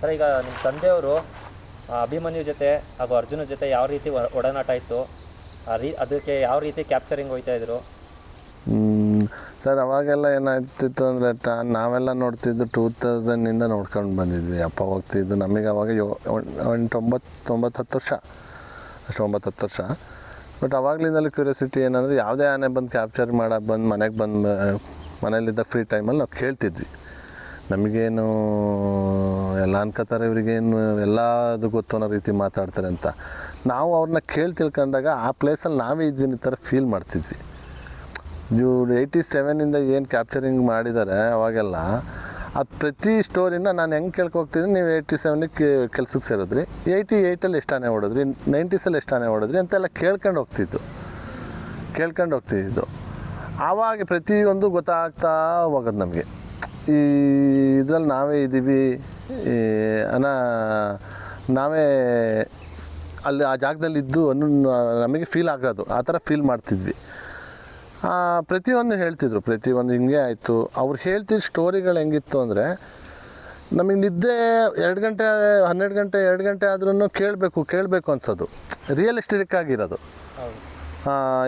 Sir, ಈಗ ನಿಮ್ಮ ತಂದೆಯವರು ಅಭಿಮನ್ಯು ಜೊತೆ ಹಾಗೂ ಅರ್ಜುನ ಜೊತೆ ಯಾವ ರೀತಿ ಒಡನಾಟ ಇತ್ತು ರೀ, ಅದಕ್ಕೆ ಯಾವ ರೀತಿ ಕ್ಯಾಪ್ಚರಿಂಗ್ ಹೋಯ್ತಾ ಇದ್ರು? ಸರ್, ಅವಾಗೆಲ್ಲ ಏನಾಗ್ತಿತ್ತು ಅಂದರೆ, ಟ, ನಾವೆಲ್ಲ ನೋಡ್ತಿದ್ದು ಟೂ ತೌಸಂಡಿಂದ ನೋಡ್ಕೊಂಡು ಬಂದಿದ್ವಿ. ಅಪ್ಪ ಹೋಗ್ತಿದ್ದು ನಮಗೆ ಅವಾಗ ಯೋ ಒಂದು ಒಂಬತ್ತು ತೊಂಬತ್ತು ಹತ್ತು ವರ್ಷ. ಅಷ್ಟು ಒಂಬತ್ತು ಹತ್ತು ವರ್ಷ. ಬಟ್ ಅವಾಗಲಿಂದಲೂ ಕ್ಯೂರಿಯಾಸಿಟಿ ಏನಂದರೆ, ಯಾವುದೇ ಆನೆ ಬಂದು ಕ್ಯಾಪ್ಚರ್ ಮಾಡೋಕೆ ಬಂದು ಮನೆಗೆ ಬಂದು ಮನೇಲಿದ್ದ ಫ್ರೀ ಟೈಮಲ್ಲಿ ನಾವು ಕೇಳ್ತಿದ್ವಿ. ನಮಗೇನು ಎಲ್ಲ ಅನ್ಕೋತಾರೆ ಇವ್ರಿಗೇನು ಎಲ್ಲದು ಗೊತ್ತು ರೀತಿ ಮಾತಾಡ್ತಾರೆ ಅಂತ. ನಾವು ಅವ್ರನ್ನ ಕೇಳಿ ತಿಳ್ಕೊಂಡಾಗ ಆ ಪ್ಲೇಸಲ್ಲಿ ನಾವೇ ಇದ್ವಿ ಈ ಥರ ಫೀಲ್ ಮಾಡ್ತಿದ್ವಿ. ಇವ್ರು ಏಯ್ಟಿ ಸೆವೆನಿಂದ ಏನು ಕ್ಯಾಪ್ಚರಿಂಗ್ ಮಾಡಿದ್ದಾರೆ ಅವಾಗೆಲ್ಲ, ಅದು ಪ್ರತಿ ಸ್ಟೋರಿನ ನಾನು ಹೆಂಗೆ ಕೇಳ್ಕೊಗ್ತಿದ್ದೀನಿ ನೀವು ಏಯ್ಟಿ ಸೆವೆನಿಗೆ ಕೆಲ್ಸಕ್ಕೆ ಸೇರಿದ್ರಿ. ಏಯ್ಟಿ ಏಯ್ಟಲ್ಲಿ ಎಷ್ಟಾನೇ ಓಡಿದ್ರಿ ನೈಂಟೀಸಲ್ಲಿ ಎಷ್ಟಾನೆ ಹೊಡೆದ್ರಿ ಅಂತೆಲ್ಲ ಕೇಳ್ಕೊಂಡು ಹೋಗ್ತಿದ್ದು. ಕೇಳ್ಕೊಂಡು ಹೋಗ್ತಿದ್ದು. ಆವಾಗ ಪ್ರತಿಯೊಂದು ಗೊತ್ತಾಗ್ತಾ ಹೋಗೋದು ನಮಗೆ. ಈ ಇದ್ರಲ್ಲಿ ನಾವೇ ಇದ್ದೀವಿ. ಅನ್ನೋ ನಾವೇ ಅಲ್ಲಿ ಆ ಜಾಗದಲ್ಲಿ ಇದ್ದು ಅನ್ನೋ, ನಮಗೆ ಫೀಲ್ ಆಗೋದು. ಆ ಥರ ಫೀಲ್ ಮಾಡ್ತಿದ್ವಿ. ಪ್ರತಿಯೊಂದು ಹೇಳ್ತಿದ್ರು. ಪ್ರತಿಯೊಂದು ಹಿಂಗೆ ಆಯಿತು. ಅವ್ರು ಹೇಳ್ತಿದ್ದ ಸ್ಟೋರಿಗಳು ಹೆಂಗಿತ್ತು ಅಂದರೆ, ನಮಗೆ ನಿದ್ದೆ ಎರಡು ಗಂಟೆ, ಹನ್ನೆರಡು ಗಂಟೆ, ಎರಡು ಗಂಟೆ ಆದ್ರೂ ಕೇಳಬೇಕು ಕೇಳಬೇಕು ಅನ್ಸೋದು. ರಿಯಲಿಸ್ಟಿಕ್ ಆಗಿರೋದು.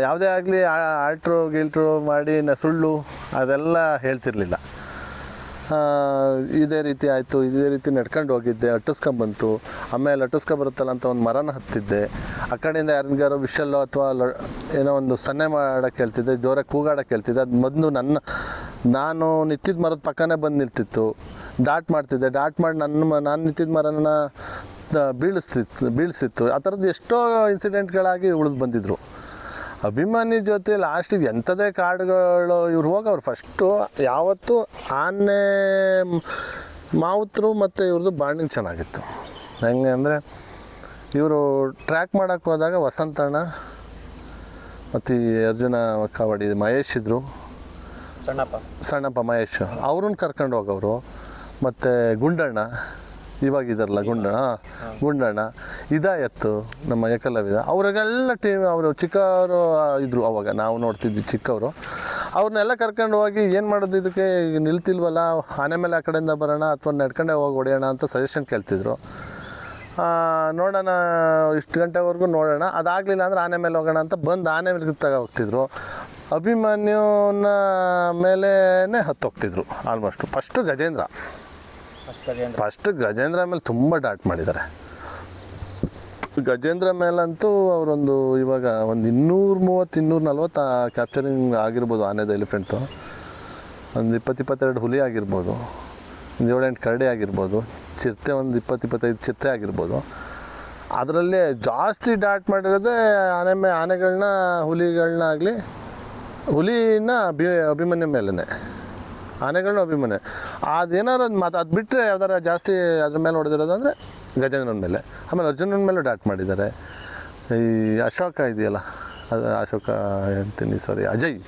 ಯಾವುದೇ ಆಗಲಿ ಆಲ್ಟ್ರು ಗಿಲ್ಟ್ರು ಮಾಡಿ ಸುಳ್ಳು ಅದೆಲ್ಲ ಹೇಳ್ತಿರ್ಲಿಲ್ಲ. ಇದೇ ರೀತಿ ಆಯಿತು, ಇದೇ ರೀತಿ ನಡ್ಕೊಂಡು ಹೋಗಿದ್ದೆ ಅಟ್ಟಿಸ್ಕೊಂಬಂತು ಆಮೇಲೆ ಬರುತ್ತಲ್ಲ ಅಂತ ಒಂದು ಮರನ ಹತ್ತಿದ್ದೆ. ಆ ಕಡೆಯಿಂದ ಯಾರಿಗಾರು ವಿಷಲ್ಲೋ ಅಥವಾ ಏನೋ ಒಂದು ಸನ್ನೆ ಮಾಡೋಕ್ಕೆ ಹೇಳ್ತಿದ್ದೆ, ಜೋರಾಗಿ ಕೂಗಾಡೋಕ್ಕೆ ಹೇಳ್ತಿದ್ದೆ. ಅದು ಮೊದಲು ನನ್ನ, ನಾನು ನಿತ್ತಿದ ಮರದ ಪಕ್ಕನೇ ಬಂದು ನಿಲ್ತಿತ್ತು. ಡಾಟ್ ಮಾಡ್ತಿದ್ದೆ, ಡಾಟ್ ಮಾಡಿ ನನ್ನ ನಾನು ನಿಂತಿದ್ದ ಮರನ ಬೀಳಿಸ್ತಿತ್ತು ಬೀಳಿಸಿತ್ತು ಆ ಥರದ್ದು ಎಷ್ಟೋ ಇನ್ಸಿಡೆಂಟ್ಗಳಾಗಿ ಉಳಿದು ಬಂದಿದ್ರು. ಅಭಿಮಾನಿ ಜೊತೆ ಲಾಸ್ಟಿಗೆ ಎಂಥದೇ ಕಾರ್ಡ್ಗಳು ಇವ್ರು ಹೋಗವ್ರು ಫಸ್ಟು ಯಾವತ್ತೂ ಆನೆ ಮಾವುತರು ಮತ್ತು ಇವ್ರದ್ದು ಬಾಂಡಿಂಗ್ ಚೆನ್ನಾಗಿತ್ತು. ಹೆಂಗೆ ಅಂದರೆ ಇವರು ಟ್ರ್ಯಾಕ್ ಮಾಡೋಕ್ಕೆ ಹೋದಾಗ ವಸಂತಣ್ಣ ಮತ್ತು ಈ ಅರ್ಜುನ ಕಬಡ್ಡಿ ಮಹೇಶ್ ಇದ್ದರು ಸಣ್ಣಪ್ಪ. ಸಣ್ಣಪ್ಪ ಮಹೇಶ್. ಅವ್ರನ್ನ ಕರ್ಕೊಂಡು ಹೋಗೋರು ಮತ್ತು ಗುಂಡಣ್ಣ. ಇವಾಗ ಇದಾರಲ್ಲ ಗುಂಡ ಗುಂಡಣ್ಣ ಇದಾಯತ್ತು ನಮ್ಮ ಏಕಲವ್ಯ ಅವರಿಗೆಲ್ಲ ಟೀಮ್ ಅವರು ಚಿಕ್ಕವರು ಇದ್ದರು ಅವಾಗ. ನಾವು ನೋಡ್ತಿದ್ವಿ ಚಿಕ್ಕವರು. ಅವ್ರನ್ನೆಲ್ಲ ಕರ್ಕೊಂಡು ಹೋಗಿ ಏನು ಮಾಡೋದು ಇದಕ್ಕೆ? ಈಗ ನಿಲ್ತಿಲ್ವಲ್ಲ? ಆನೆ ಮೇಲೆ ಆ ಕಡೆಯಿಂದ ಬರೋಣ ಅಥವಾ ನಡ್ಕೊಂಡೆ ಹೋಗಿ ಹೊಡೆಯೋಣ ಅಂತ ಸಜೆಷನ್ ಕೇಳ್ತಿದ್ರು. ನೋಡೋಣ ಇಷ್ಟು ಗಂಟೆವರೆಗೂ ನೋಡೋಣ. ಅದಾಗಲಿಲ್ಲ ಅಂದ್ರೆ ಆನೆ ಮೇಲೆ ಹೋಗೋಣ ಅಂತ ಬಂದು ಆನೆ ಮೇಲೆ ತಗ ಹೋಗ್ತಿದ್ರು. ಅಭಿಮನ್ಯುನ ಮೇಲೇ ಹತ್ತೋಗ್ತಿದ್ರು almost first Gajendra. First Gajendra. ಮೇಲೆ ತುಂಬ ಡಾಟ್ ಮಾಡಿದ್ದಾರೆ. ಗಜೇಂದ್ರ ಮೇಲಂತೂ ಅವರೊಂದು ಇವಾಗ ಒಂದು ಇನ್ನೂರ ಮೂವತ್ತು, ಇನ್ನೂರ ನಲ್ವತ್ತು ಕ್ಯಾಪ್ಚರಿಂಗ್ ಆಗಿರ್ಬೋದು ಆನೆದ ಎಲಿಫೆಂಟು ಒಂದು ಇಪ್ಪತ್ತು, ಇಪ್ಪತ್ತೆರಡು ಹುಲಿ ಆಗಿರ್ಬೋದು. ಒಂದು ಏಳೆಂಟು ಕರಡಿ ಆಗಿರ್ಬೋದು. ಚಿರತೆ ಒಂದು ಇಪ್ಪತ್ತು, ಇಪ್ಪತ್ತೈದು ಚಿರತೆ ಆಗಿರ್ಬೋದು. ಅದರಲ್ಲೇ ಜಾಸ್ತಿ ಡಾಟ್ ಮಾಡಿರೋದೇ ಆನೆ ಮೇ ಆನೆಗಳನ್ನ ಹುಲಿಗಳನ್ನ ಆಗಲಿ ಹುಲಿನ ಅಭಿ, ಅಭಿಮನ್ಯ ಮೇಲೇ ಆನೆಗಳನ್ನ ಅಭಿಮಾನ. ಅದೇನಾರು ಮಾತು ಅದು ಬಿಟ್ಟರೆ ಯಾವ್ದಾರ ಜಾಸ್ತಿ ಅದ್ರ ಮೇಲೆ ಹೊಡೆದಿರೋದು ಅಂದರೆ ಗಜೇಂದ್ರನ ಮೇಲೆ. ಆಮೇಲೆ ಅರ್ಜುನನ ಮೇಲೆ ಡಾಟ್ ಮಾಡಿದ್ದಾರೆ. ಈ ಅಶೋಕ ಇದೆಯಲ್ಲ ಅದು ಅಶೋಕ ಅಂತೀನಿ ಸಾರಿ ಅಜಯ್.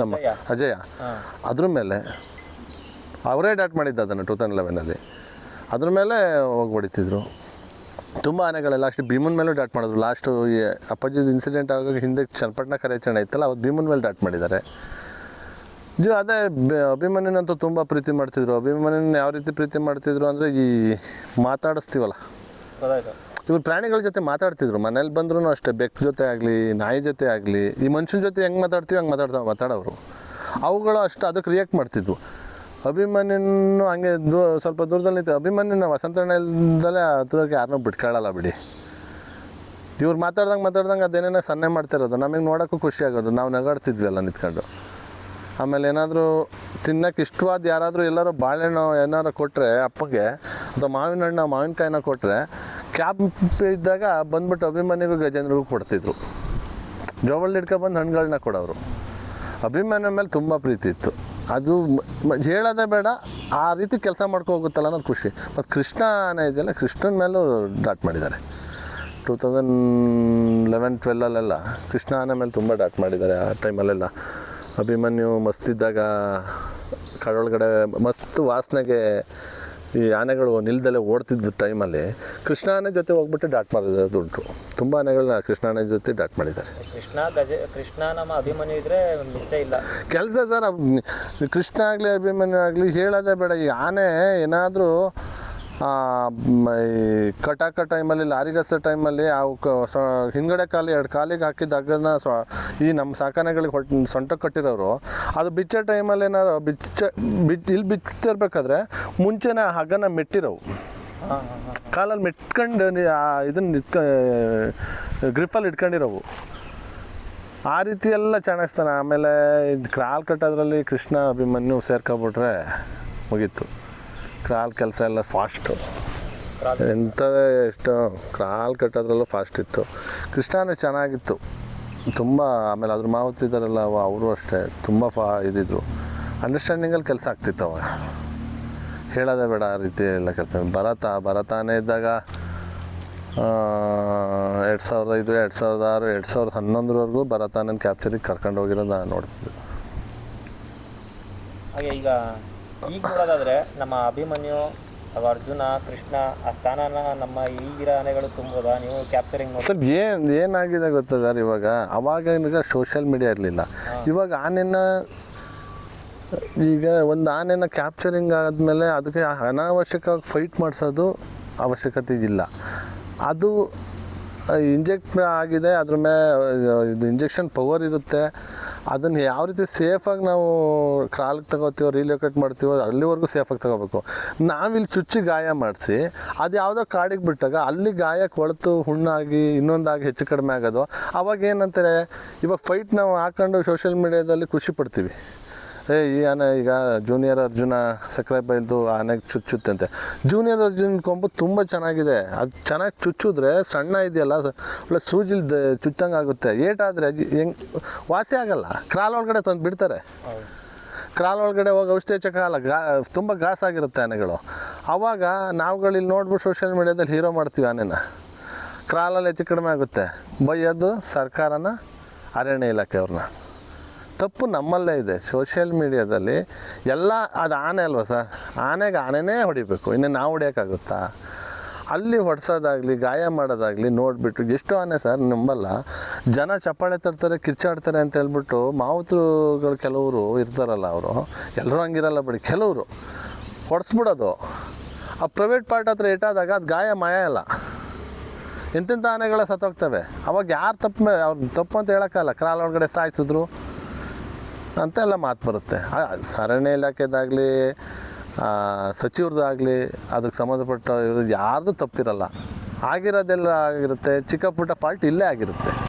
ನಮ್ಮ ಅಜಯ. ಅದ್ರ ಮೇಲೆ ಅವರೇ ಡಾಟ್ ಮಾಡಿದ್ದ ಅದನ್ನು ಟೂ ತೌಸಂಡ್ ಲೆವೆನಲ್ಲಿ ಅದ್ರ ಮೇಲೆ ಹೋಗಿ ಹೊಡಿತಿದ್ರು ತುಂಬ ಆನೆಗಳೆಲ್ಲ ಅಷ್ಟು ಭೀಮನ್ ಮೇಲೂ ಡಾಟ್ ಮಾಡಿದ್ರು. ಲಾಸ್ಟು ಈ ಅಪ್ಪಾಜಿದು ಇನ್ಸಿಡೆಂಟ್ ಆಗೋಕ್ಕೆ ಹಿಂದೆ ಚನ್ನಪಟ್ಟಣ ಕರೆಚಣ ಇತ್ತಲ್ಲ ಅವತ್ತು ಭೀಮನ್ ಮೇಲೆ ಡಾಟ್ ಮಾಡಿದ್ದಾರೆ. ಜಿ ಅದೇ ಅಭಿಮನ್ಯುನಂತೂ ತುಂಬ ಪ್ರೀತಿ ಮಾಡ್ತಿದ್ರು. ಅಭಿಮನ್ಯನ ಯಾವ ರೀತಿ ಪ್ರೀತಿ ಮಾಡ್ತಿದ್ರು ಅಂದರೆ ಈ ಮಾತಾಡಿಸ್ತೀವಲ್ಲ. ಇವ್ರು ಪ್ರಾಣಿಗಳ ಜೊತೆ ಮಾತಾಡ್ತಿದ್ರು. ಮನೇಲಿ ಬಂದ್ರೂ ಅಷ್ಟೇ ಬೆಕ್ಕ ಜೊತೆ ಆಗಲಿ ನಾಯಿ ಜೊತೆ ಆಗಲಿ ಈ ಮನುಷ್ಯನ ಜೊತೆ ಹೆಂಗೆ ಮಾತಾಡ್ತೀವಿ ಹಂಗೆ ಮಾತಾಡ್ತಾ ಮಾತಾಡೋರು ಅವುಗಳು ಅಷ್ಟು ಅದಕ್ಕೆ ರಿಯಾಕ್ಟ್ ಮಾಡ್ತಿದ್ವು. ಅಭಿಮನ್ಯನು ಹಂಗೆ ದೂ ಸ್ವಲ್ಪ ದೂರದಲ್ಲಿ ನಿಂತು ಅಭಿಮನ್ಯನ ವಸಂತಣ್ಣದಲ್ಲೇ ಹತ್ರಕ್ಕೆ ಯಾರನ್ನೂ ಬಿಟ್ಕೊಳ್ಳಲ್ಲ ಬಿಡಿ. ಇವ್ರು ಮಾತಾಡ್ದಂಗೆ ಮಾತಾಡ್ದಂಗೆ ಅದೇನೇನೋ ಸನ್ನೆ ಮಾಡ್ತಿರೋದು. ನಮಗೆ ನೋಡೋಕ್ಕೂ ಖುಷಿ ಆಗೋದು. ನಾವು ನಗಾಡ್ತಿದ್ವಿ ಅಲ್ಲ ನಿಂತ್ಕೊಂಡು. ಆಮೇಲೆ ಏನಾದರೂ ತಿನ್ನಕ್ಕೆ ಇಷ್ಟವಾದ ಯಾರಾದರೂ ಎಲ್ಲರೂ ಬಾಳೆಹಣ್ಣು ಏನಾರು ಕೊಟ್ಟರೆ ಅಪ್ಪಗೆ, ಅಥವಾ ಮಾವಿನ ಹಣ್ಣು, ಮಾವಿನಕಾಯಿನ ಕೊಟ್ಟರೆ ಕ್ಯಾಬ್ ಇದ್ದಾಗ ಬಂದ್ಬಿಟ್ಟು ಅಭಿಮಾನಿಗೂ ಗಜೇಂದ್ರಿಗೂ ಕೊಡ್ತಿದ್ರು. ಜೋಬಲ್ಲಿ ಹಿಡ್ಕೊಬಂದು ಹಣ್ಣುಗಳನ್ನ ಕೊಡೋರು ಅಭಿಮಾನ ಮೇಲೆ ತುಂಬ ಪ್ರೀತಿ ಇತ್ತು. ಅದು ಹೇಳೋದೇ ಬೇಡ, ಆ ರೀತಿ ಕೆಲಸ ಮಾಡ್ಕೊ ಹೋಗುತ್ತಲ್ಲ ಅನ್ನೋದು ಖುಷಿ. ಮತ್ತು ಕೃಷ್ಣ ಇದೆಯಲ್ಲ, ಕೃಷ್ಣನ ಮೇಲೂ ಡಾಟ್ ಮಾಡಿದ್ದಾರೆ. ಟೂ ತೌಸಂಡ್ ಲೆವೆನ್ ಟ್ವೆಲ್ಲಲ್ಲೆಲ್ಲ ಕೃಷ್ಣ ಆನೆ ಮೇಲೆ ತುಂಬ ಡಾಟ್ ಮಾಡಿದ್ದಾರೆ ಆ ಟೈಮಲ್ಲೆಲ್ಲ ಅಭಿಮನ್ಯು ಮಸ್ತಿದ್ದಾಗ ಕಡೊಳಗಡೆ ಮಸ್ತ್ ವಾಸನೆಗೆ ಈ ಆನೆಗಳು ನಿಲ್ದಲ್ಲೇ ಓಡ್ತಿದ್ದ ಟೈಮಲ್ಲಿ ಕೃಷ್ಣ ಆನೆ ಜೊತೆ ಹೋಗ್ಬಿಟ್ಟು ಡಾಟ್ ಮಾಡಿದ್ರು ಉಂಟು. ತುಂಬ ಆನೆಗಳನ್ನ ಕೃಷ್ಣ ಆನೆ ಜೊತೆ ಡಾಟ್ ಮಾಡಿದ್ದಾರೆ. ಕೃಷ್ಣ ಗಜ ಕೃಷ್ಣ ನಮ್ಮ ಅಭಿಮನ್ಯು ಇದ್ರೆ ಮಿಸ್ಸೇ ಇಲ್ಲ. ಕೆಲಸ ಸರ್ ಕೃಷ್ಣ ಆಗಲಿ ಅಭಿಮನ್ಯು ಆಗಲಿ ಹೇಳೋದೇ ಬೇಡ. ಈ ಆನೆ ಏನಾದರೂ ಕಟಾಕ ಟೈಮಲ್ಲಿ ಲಾರಿಗಸ ಟೈಮಲ್ಲಿ ಆ ಹಿಂದ್ಗಡೆ ಕಾಲು, ಎರಡು ಕಾಲಿಗೆ ಹಾಕಿದ ಹಗ್ಗನ ಸ್ವ, ಈ ನಮ್ಮ ಸಾಕಾನೆಗಳಿಗೆ ಹೊಟ್ಟೆ ಸೊಂಟ ಕಟ್ಟಿರೋರು, ಅದು ಬಿಚ್ಚೋ ಟೈಮಲ್ಲಿ ಏನಾರು ಬಿಚ್ಚ ಬಿಚ್ಚ ಇಲ್ಲಿ ಬಿಚ್ತಿರ್ಬೇಕಾದ್ರೆ ಮುಂಚೆನೇ ಹಗ್ಗನ ಮೆಟ್ಟಿರೋವು. ಕಾಲಲ್ಲಿ ಮೆಟ್ಕೊಂಡು ಆ ಇದನ್ನ ಇಟ್ಕ ಗ್ರಿಫಲ್ಲಿ ಇಟ್ಕೊಂಡಿರೋವು. ಆ ರೀತಿ ಎಲ್ಲ ಚೆನ್ನಾಗಿಸ್ತಾನೆ. ಆಮೇಲೆ ಕ್ರಾಲ್ ಕಟ್ಟೋದ್ರಲ್ಲಿ ಕೃಷ್ಣ ಅಭಿಮನ್ಯು ಸೇರ್ಕೊಬಿಟ್ರೆ ಮುಗೀತು. ಕ್ರಾಲ್ ಕೆಲಸ ಎಲ್ಲ ಫಾಸ್ಟು ಎಂಥದೇ ಎಷ್ಟು ಕ್ರಾಲ್ ಕಟ್ಟೋದ್ರಲ್ಲೂ ಫಾಸ್ಟ್ ಇತ್ತು. ಕೃಷ್ಣನೇ ಚೆನ್ನಾಗಿತ್ತು. ತುಂಬ, ಆಮೇಲೆ ಅದ್ರ ಮಾವತಿ ಇದ್ದಾರಲ್ಲ ಅವರು ಅಷ್ಟೇ. ತುಂಬ ಫಾ, ಇದಿದ್ರು. ಅಂಡರ್ಸ್ಟ್ಯಾಂಡಿಂಗಲ್ಲಿ ಕೆಲಸ ಆಗ್ತಿತ್ತು ಅವಾಗ ಹೇಳೋದೇ ಬೇಡ, ಆ ರೀತಿ ಎಲ್ಲ ಕೆಲಸ. ಭರತ, ಭರತಾನೇ ಇದ್ದಾಗ ಎರಡು ಸಾವಿರದ ಐದು, ಎರಡು ಸಾವಿರದ ಆರು, ಎರಡು ಸಾವಿರದ ಹನ್ನೊಂದರವರೆಗೂ ಭರತಾನನ ಕ್ಯಾಪ್ಚರಿಗೆ ಕರ್ಕೊಂಡು ಹೋಗಿರೋದು ನಾನು ನೋಡ್ತಿದ್ದೆ. ಹಾಗೆ ಈಗ ಈಗ ನೋಡೋದಾದ್ರೆ ನಮ್ಮ ಅಭಿಮನ್ಯು ಅರ್ಜುನ ಕೃಷ್ಣ ಆ ಸ್ಥಾನನ ನಮ್ಮ ಈಗಿರೋ ಆನೆಗಳು ತುಂಬೋದಾ? ನೀವು ಕ್ಯಾಪ್ಚರಿಂಗ್ ನೋಡಿ. ಸರ್ ಏನು ಏನಾಗಿದೆ ಗೊತ್ತಾ ಸರ್ ಇವಾಗ? ಅವಾಗ ಸೋಷಿಯಲ್ ಮೀಡಿಯಾ ಇರಲಿಲ್ಲ. ಇವಾಗ ಆನೆನ ಈಗ ಒಂದು ಆನೆನ ಕ್ಯಾಪ್ಚರಿಂಗ್ ಆದಮೇಲೆ ಅದಕ್ಕೆ ಅನಾವಶ್ಯಕವಾಗಿ ಫೈಟ್ ಮಾಡಿಸೋದು ಅವಶ್ಯಕತೆ ಇಲ್ಲ. ಅದು ಇಂಜೆಕ್ಟ್ ಆಗಿದೆ, ಅದ್ರ ಮೇಲೆ ಇದು ಇಂಜೆಕ್ಷನ್ ಪವರ್ ಇರುತ್ತೆ. ಅದನ್ನು ಯಾವ ರೀತಿ ಸೇಫಾಗಿ ನಾವು ಕ್ರಾಲ್ಗೆ ತಗೋತೀವೋ ರೀಲೊಕೇಟ್ ಮಾಡ್ತೀವೋ, ಅಲ್ಲಿವರೆಗೂ ಸೇಫಾಗಿ ತಗೋಬೇಕು. ನಾವಿಲ್ಲಿ ಚುಚ್ಚಿ ಗಾಯ ಮಾಡಿಸಿ, ಅದು ಯಾವುದೋ ಕಾಡಿಗೆ ಬಿಟ್ಟಾಗ ಅಲ್ಲಿ ಗಾಯ ಕೊಳೆತು ಹುಣ್ಣಾಗಿ, ಇನ್ನೊಂದಾಗಿ ಹೆಚ್ಚು ಕಡಿಮೆ ಆಗೋದು. ಅವಾಗ ಏನಂತಾರೆ, ಇವಾಗ ಫೈಟ್ ನಾವು ಹಾಕೊಂಡು ಸೋಷಿಯಲ್ ಮೀಡಿಯಾದಲ್ಲಿ ಖುಷಿ ಪಡ್ತೀವಿ. ಏ ಈ ಆನೆ ಈಗ ಜೂನಿಯರ್ ಅರ್ಜುನ ಸಕ್ಕರೆ ಬೈಲ್ದು ಆನೆಗೆ ಚುಚ್ಚುತ್ತಂತೆ ಜೂನಿಯರ್ ಅರ್ಜುನ್ ಕೊಂಬು ತುಂಬ ಚೆನ್ನಾಗಿದೆ. ಅದು ಚೆನ್ನಾಗಿ ಚುಚ್ಚಿದ್ರೆ ಸಣ್ಣ ಇದೆಯಲ್ಲ ಒಳ್ಳೆ ಸೂಜಿಲ್ ಚುಚ್ಚಂಗೆ ಆಗುತ್ತೆ. ಏಟಾದರೆ ಹೆಂಗೆ, ವಾಸಿ ಆಗಲ್ಲ. ಕ್ರಾಲ್ ಒಳಗಡೆ ತಂದು ಬಿಡ್ತಾರೆ. ಕ್ರಾಲ್ ಒಳಗಡೆ ಹೋಗಿ ಔಷಧಿ ಚಕಾಲ ಗಾ, ತುಂಬ ಗಾಸಾಗಿರುತ್ತೆ ಆನೆಗಳು. ಆವಾಗ ನಾವುಗಳು ಇಲ್ಲಿ ನೋಡ್ಬಿಟ್ಟು ಸೋಷಿಯಲ್ ಮೀಡ್ಯಾದಲ್ಲಿ ಹೀರೋ ಮಾಡ್ತೀವಿ ಆನೆನ. ಕ್ರಾಲಲ್ಲಿ ಹೆಚ್ಚು ಕಡಿಮೆ ಆಗುತ್ತೆ. ಬೈಯೋದು ಸರ್ಕಾರನ ಅರಣ್ಯ ಇಲಾಖೆಯವ್ರನ್ನ ತಪ್ಪು ನಮ್ಮಲ್ಲೇ ಇದೆ. ಸೋಷಿಯಲ್ ಮೀಡಿಯಾದಲ್ಲಿ ಎಲ್ಲ ಅದು ಆನೆ ಅಲ್ವಾ ಸರ್? ಆನೆಗೆ ಆನೆನೇ ಹೊಡಿಬೇಕು. ಇನ್ನು ನಾವು ಹೊಡಿಯೋಕ್ಕಾಗುತ್ತಾ? ಅಲ್ಲಿ ಹೊಡ್ಸೋದಾಗಲಿ, ಗಾಯ ಮಾಡೋದಾಗಲಿ ನೋಡಿಬಿಟ್ಟು ಎಷ್ಟು ಆನೆ ಸರ್? ನಂಬಲ್ಲ. ಜನ ಚಪ್ಪಾಳೆ ತರ್ತಾರೆ, ಕಿರ್ಚಾಡ್ತಾರೆ ಅಂತ ಹೇಳ್ಬಿಟ್ಟು ಮಾವುತರುಗಳು ಕೆಲವರು ಇರ್ತಾರಲ್ಲ ಅವರು. ಎಲ್ಲರೂ ಹಂಗಿರಲ್ಲ ಬಿಡಿ. ಕೆಲವರು ಹೊಡೆಸ್ಬಿಡೋದು. ಆ ಪ್ರೈವೇಟ್ ಪಾರ್ಟ್ ಹತ್ರ ಇಟ್ಟಾದಾಗ ಅದು ಗಾಯ ಮಾಯ ಇಲ್ಲ ಎಂತೆಂಥ ಆನೆಗಳ ಸತ್ತೋಗ್ತವೆ. ಅವಾಗ ಯಾರು ತಪ್ಪು ಅವ್ರು ತಪ್ಪು ಅಂತ ಹೇಳೋಕ್ಕಲ್ಲ ಕ್ರಾಲ್ ಒಳಗಡೆ ಸಾಯಿಸಿದ್ರು. ಅಂತೆಲ್ಲ ಮಾತು ಬರುತ್ತೆ. ಅರಣ್ಯ ಇಲಾಖೆದಾಗಲಿ ಸಚಿವ್ರದ್ದಾಗಲಿ ಅದಕ್ಕೆ ಸಂಬಂಧಪಟ್ಟ ಯಾರ್ದು ತಪ್ಪಿರಲ್ಲ. ಆಗಿರೋದೆಲ್ಲ ಆಗಿರುತ್ತೆ, ಚಿಕ್ಕ ಪುಟ್ಟ ಫಾಲ್ಟ್ ಇಲ್ಲೇ ಆಗಿರುತ್ತೆ.